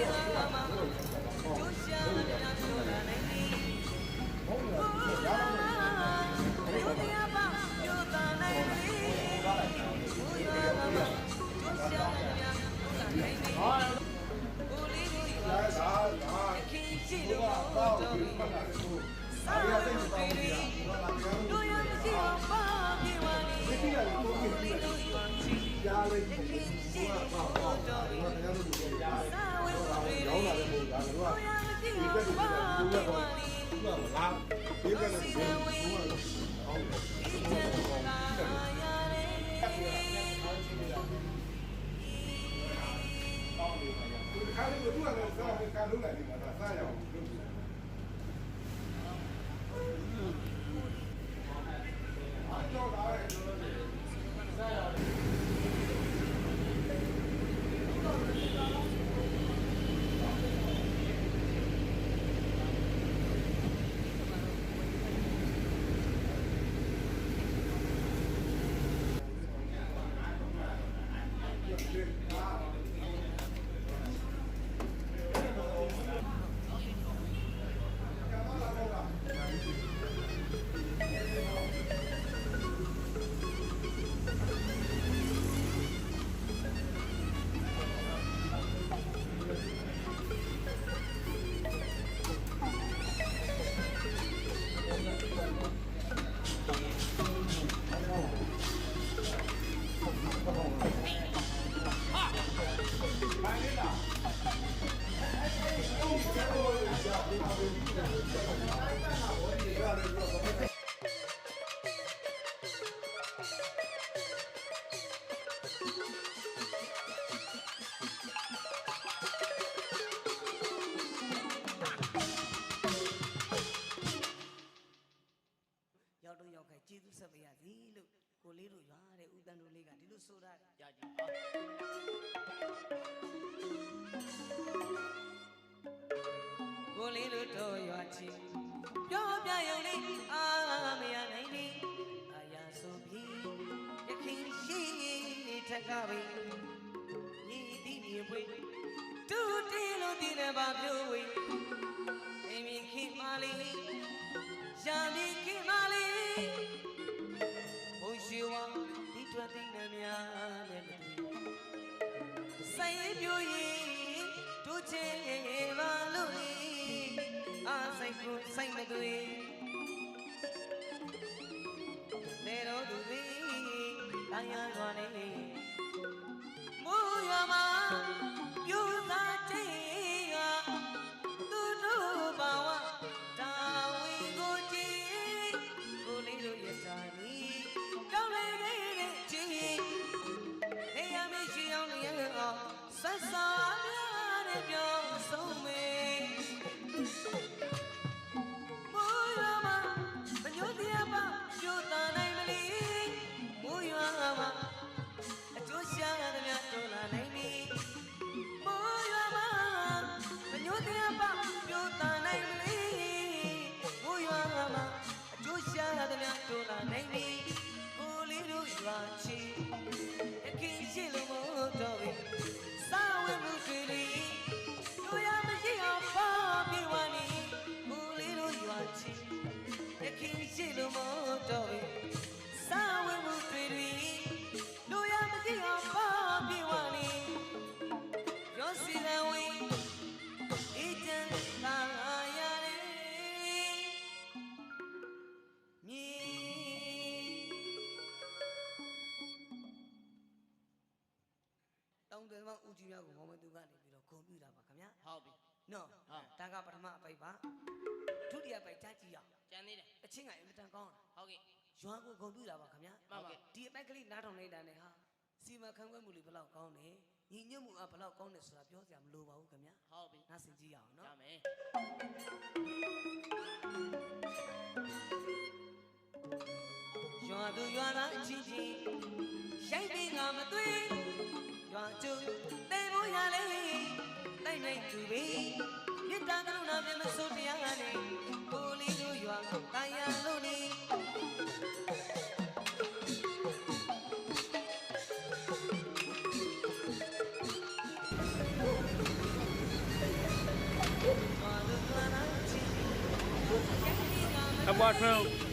Yeah, ကလားဒီက you ထက်ကပဲညီတိညီပွေတူတီလို့တည်တယ်ပါပြိုးဝေအိမ်မီခင်မလေးရှာမီခင်မလေးဘုံရှိဝါဒီထွက်သိနေများလည်းမတွေ့ဆိုင်ရပြိုးရင်တို့ချေပါလို့လေအာဆိုင်ကိုဆိုင်မတွေ့လေတော့သူတွေတိုင်းရသွားနေ တောင်းတယ်မဦးကြီးများကိုမောင်မသူကနေပြီးတော့ဂုံပြတာပါခင်ဗျာဟုတ်ပြီနော်ဟုတ်ဒါကပထမအပိုက်ပါဒုတိယအပိုက်ကြားကြည့်ရအောင်ကြံသေးတယ်အချင်းကအင်မတန်ကောင်းတာဟုတ်ကဲ့ရွာကိုဂုံပြတာပါခင်ဗျာမှန်ပါဒီအပိုက်ကလေးနားထောင်လိုက်တာနဲ့ဟာစီမံခန့်ခွဲမှုလေးဘယ်လောက်ကောင်းတယ်ညီညွတ်မှုအဘယ်လောက်ကောင်းတယ်ဆိုတာပြောစရာမလိုပါဘူးခင်ဗျာဟုတ်ပြီနားဆင်ကြည့်ရအောင်ရနော်မယ်ရွာသူရွာသားအချင်းချင်းရိုက်ပြီးငါမသွေး ရွာကျုံတဲမိုးရလေတိုက်နိုင်သူပဲမြစ်တာကရုဏာမြမဆိုတရားနဲ့ကိုလေးတို့ရွာတာယာလို့နေရွာသူရွာသားအချင်းချင်းရိုက်ပြီးငါမသွေးအဘွားထွန်း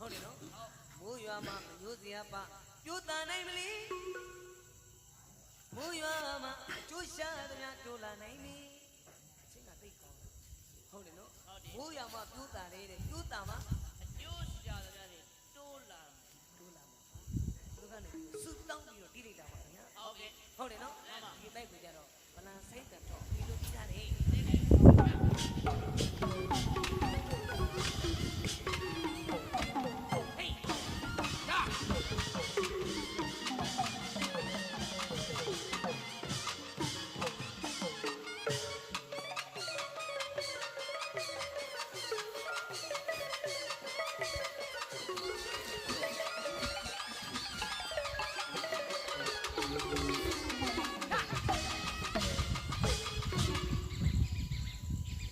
ဟုတ်တယ်နော်မိုးရွာမှာမညိုးစရာပါပြိုးတန်နိုင်မလီမိုးရွာမှာအကျိုးရှာသမျှတိုးလာနိုင်ပြီအချင်းကသိကောင်းတယ်ဟုတ်တယ်နော်ဟုတ်တယ်မိုးရွာမှာပြိုးတန်လေးတဲ့ပြိုးတန်မှာအကျိုးရှာတဲ့များတွေတိုးလာတိုးလာမှာပါသူကနေပြီးဆူတောင်းပြီးတော့တိလိုက်တာပါခင်ဗျာဟုတ်ကဲ့ဟုတ်တယ်နော်မှန်ပါဒီတိုက်ကိုကြတော့ဗလန်စိတ်တတော့ဒီလိုကြည့်ရတယ်သိတယ်